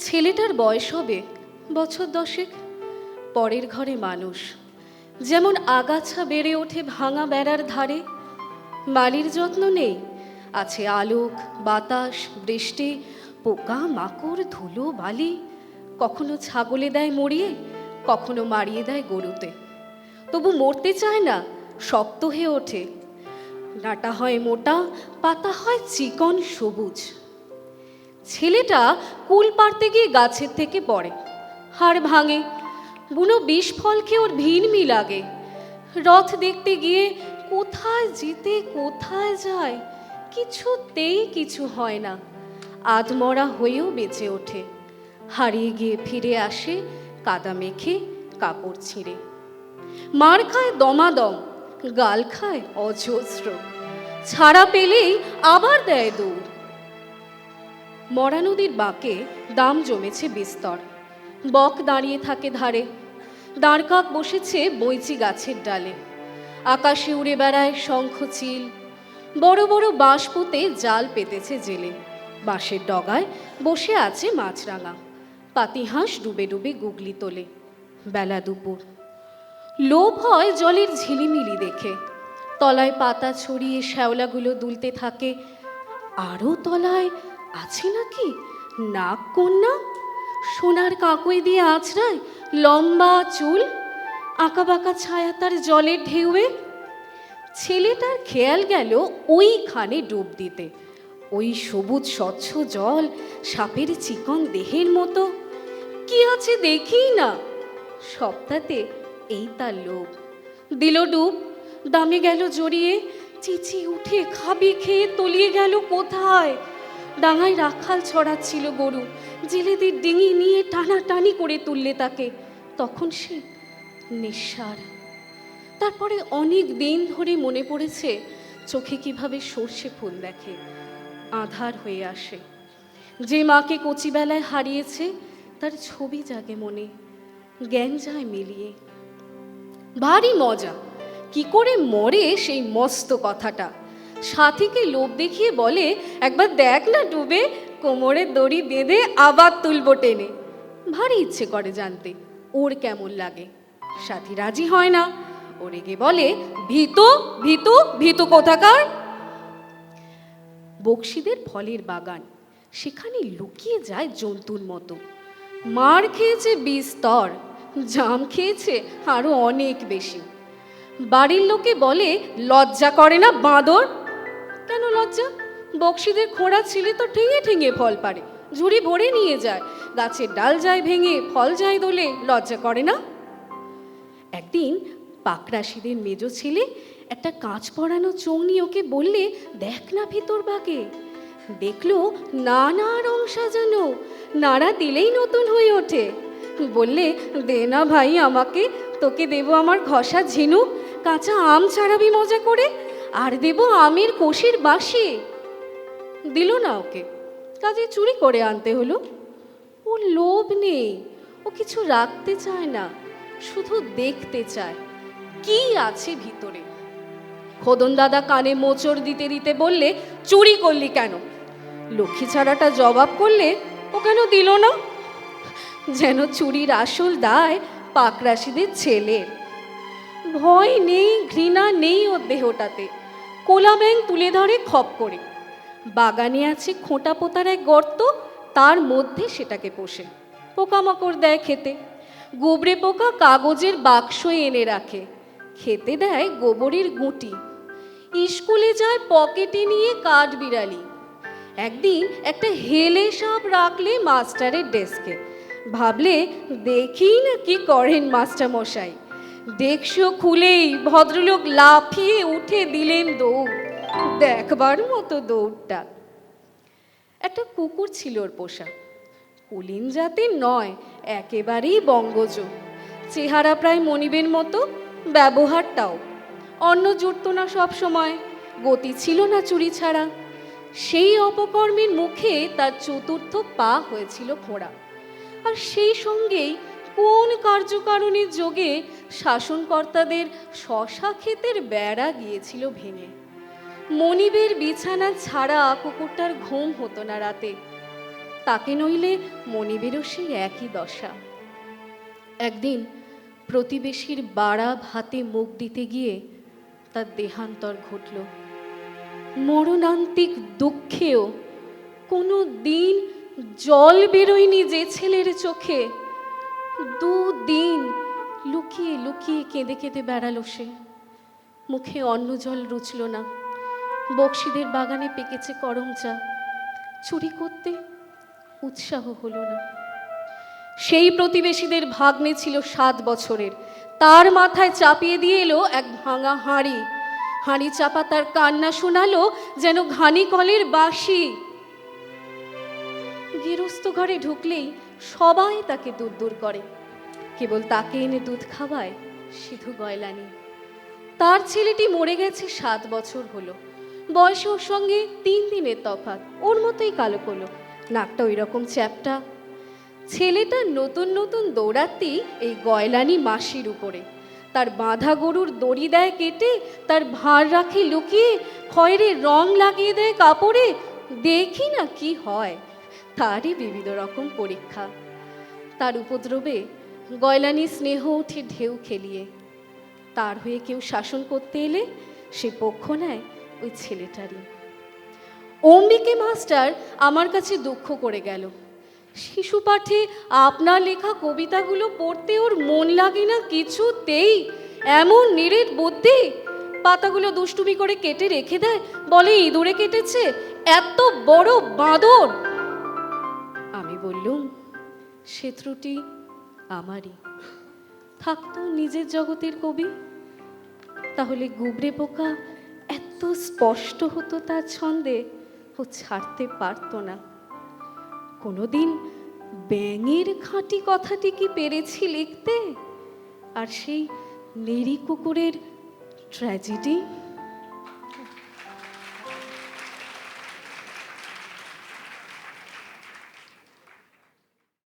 ছেলেটার বয়স হবে বছর দশেক। পরের ঘরে মানুষ। যেমন আগাছা বেড়ে ওঠে ভাঙা বেড়ার ধারে। বালির যত্ন নেই। আছে আলোক, বাতাস, বৃষ্টি, পোকা, মাকড়, ধুলো, বালি। কখনো ছাগলে দেয় মরিয়ে, কখনো মারিয়ে দেয় গরুতে। তবু মরতে চায় না, শক্ত হয়ে ওঠে। ডাটা হয় মোটা, পাতা হয় চিকন সবুজ। ছেলেটা কুল পারতে গিয়ে গাছের থেকে পড়ে। হাড় ভাঙে। বুনো বিষ খেয়ে ওর ভিড়মি লাগে রথ দেখতে গিয়ে কোথায় যেতে, কোথায় যায়, কিছুতেই কিছু হয় না। আধমরা হয়েও বেঁচে ওঠে। হারিয়ে গিয়ে ফিরে আসে কাদা মেখে কাপড় ছিঁড়ে। মার খায় দমাদম, গাল খায় অজস্র। ছাড়া পেলেই আবার দেয় দৌড়। মরা নদীর বাঁকে দাম জমেছে বিস্তর। বক দাঁড়িয়ে থাকে ধারে দাঁড়কাক বসেছে বইচি গাছের ডালে। আকাশে উড়ে বেড়ায় শঙ্খ চিল, বড় বড় বাঁশ পুঁতে জাল পেতেছে জেলে। বাঁশের ডগায় বসে আছে মাছরাঙা, পাতিহাঁস ডুবে ডুবে গুগলি তোলে। বেলা দুপুর, লোভ হয় জলের ঝিলিমিলি দেখে। তলায় পাতা ছড়িয়ে শ্যাওলাগুলো দুলতে থাকে, আরও তলায় আছে নাকি? নাক কন্যা? সোনার কাকুই দিয়ে আছড়ায় লম্বা চুল আঁকা বাঁকা ছায়া তার জলের ঢেউয়ে। ছেলেটার খেয়াল গেল ওইখানে ডুব দিতে। ওই সবুজ স্বচ্ছ জল সাপের চিকন দেহের মতো। কি আছে দেখি না। সপ্তাহতে এই তার লোভ। দিল ডুব, দামে গেল জড়িয়ে চিচি উঠে খাবি খেয়ে তলিয়ে গেল কোথায়? ডাঙায় রাখাল ছড়াচ্ছিল গরু। জেলেদের ডিঙি নিয়ে টানাটানি করে তুললে তাকে। তখন সে নিঃসার। তারপরে অনেক দিন ধরে মনে পড়েছে, চোখে কীভাবে সর্ষে ফুল দেখে, আধার হয়ে আসে। যে মাকে কচিবেলায় হারিয়েছে, তার ছবি জাগে মনে জ্ঞান যায় মিলিয়ে। ভারী মজা। কি করে মরে সেই মস্ত কথাটা? সাথীকে লোভ দেখিয়ে বলে, একবার দেখ না ডুবে কোমরে দড়ি বেঁধে আবার তুলবো টেনে। ভারী ইচ্ছে করে জানতে, ওর কেমন লাগে? সাথী রাজি হয় না। ও রেগে বলে, ভীতু ভীতু ভীতু কোথাকার? বক্সিদের ফলের বাগান, সেখানে লুকিয়ে যায় জন্তুর মতো। মার খেয়েছে বিস্তর জাম খেয়েছে আরও অনেক বেশি। বাড়ির লোকে বলে, লজ্জা করে না বাঁদর? লজ্জা বক্সিদের খোঁড়া ছিলে তো ঠেঙে ঠেঙে ফল পারে। ঝুড়ি ভরে নিয়ে যায়। গাছের ডাল যায় ভেঙে, ফল যায় দোলে। লজ্জা করে না? একদিন পাকরাশিদের মেজো ছেলে একটা কাঁচ পড়ানো চৌনি ওকে বললে, দেখ না ভিতর বাগে। দেখল, নানা রং সাজানো। নাড়া দিলেই নতুন হয়ে ওঠে। বললে, দে না ভাই আমাকে, তোকে দেব আমার ঘষা ঝিনুক। কাঁচা আম ছাড়াবি মজা করে? আর দেব আমের কোষের বাসি। দিল না ওকে। কাজে চুরি করে আনতে হলো। ও লোভ নেই। ও কিছু রাখতে চায় না। শুধু দেখতে চায়। কি আছে ভিতরে? খোদন দাদা কানে মোচড় দিতে দিতে বললে, চুরি করলি কেন? লক্ষ্মী ছাড়াটা জবাব করলে, ও কেন দিল না? যেন চুরির আসল দায় পাকরাশিদের ছেলের। ভয় নেই, ঘৃণা নেই ওর দেহটাতে। কোলা ব্যাং তুলে ধরে খপ করে। বাগানে আছে খোঁটা পোতার এক গর্ত, তার মধ্যে সেটাকে পোষে। পোকামাকড় দেয় খেতে। গোবরে পোকা কাগজের বাক্স এনে রাখে। খেতে দেয় গোবরের গুঁটি। স্কুলে যায় পকেটে নিয়ে কাঠ বিড়ালি। একদিন একটা হেলে সাপ রাখলে মাস্টারের ডেস্কে। ভাবলে, দেখি না কি করেন মাস্টার মশাই ডেস্কশো খুলেই ভদ্রলোক লাফিয়ে উঠে দিলেন দৌড়। দেখবার মতো দৌড়টা। একটা কুকুর ছিল ওর পোষা। কুলিন জাতের নয়, একেবারেই বঙ্গজ। চেহারা প্রায় মনিবের মতো, ব্যবহারটাও। অন্ন জুটত না সব সময় গতি ছিল না চুরি ছাড়া। সেই অপকর্মের মুখে তার চতুর্থ পা হয়েছিল খোঁড়া আর সেই সঙ্গেই কোন কার্যকারণের যোগে শাসনকর্তাদের শশা ক্ষেতের বেড়া গিয়েছিল ভেঙে। মনিবের বিছানা ছাড়া কুকুরটার ঘুম হতো না রাতে। তাকে নইলে মনিবেরও সেই একই দশা। একদিন প্রতিবেশীর বাড়া ভাতে মুখ দিতে গিয়ে তার দেহান্তর ঘটল। মরণান্তিক দুঃখেও কোনো দিন জল বেরোয়নি যে ছেলের চোখে। দুদিন লুকিয়ে লুকিয়ে কেঁদে কেঁদে বেড়ালো সে। মুখে অন্ন জল রুচল না। বক্সিদের বাগানে পেকেছে করম চা। চুরি করতে উৎসাহ হলো না। সেই প্রতিবেশীদের ভাগ্নে ছিল সাত বছরের। তার মাথায় চাপিয়ে দিয়ে এলো এক ভাঙা হাঁড়ি। হাঁড়ি চাপা তার কান্না শোনালো যেন ঘানি কলের বাঁশি। গৃহস্থ ঘরে ঢুকলেই সবাই তাকে দূর দূর করে। কেবল তাকে এনে দুধ খাওয়ায় সিধু গয়লানি। তার ছেলেটি মরে গেছে সাত বছর হলো। বয়সে ওর সঙ্গে তিন দিনের তফাৎ, ওর মতোই কালো কলো। নাকটা ওই রকম চ্যাপটা। ছেলেটা নতুন নতুন দৌড়াতেই এই গয়লানি মাসির উপরে। তার বাঁধা গরুর দড়ি দেয় কেটে, তার ভার রাখে লুকিয়ে, খয়েরে রং লাগিয়ে দেয় কাপড়ে। দেখি না কি হয়। তারই বিবিধ রকম পরীক্ষা। তার উপদ্রবে গয়লানি স্নেহ উঠে ঢেউ খেলিয়ে। তার হয়ে কেউ শাসন করতে এলে সে পক্ষ নেয় ওই ছেলেটারই। অম্বিকে মাস্টার আমার কাছে দুঃখ করে গেল। শিশু পাঠে আপনার লেখা কবিতাগুলো পড়তে ওর মন লাগে না কিছুতেই। এমন নিরেট বুদ্ধি। পাতাগুলো দুষ্টুমি করে কেটে রেখে দেয়। বলে ইঁদুরে কেটেছে। এত বড় বাঁদর। সে ত্রুটি আমারই। থাকতো নিজের জগতের কবি। তাহলে গুবরে পোকা এত স্পষ্ট হতো তার ছন্দে ও ছাড়তে পারতো না। কোনোদিন ব্যাঙের খাঁটি কথাটি কি পেরেছি লিখতে? আর সেই নেড়ি কুকুরের ট্র্যাজেডি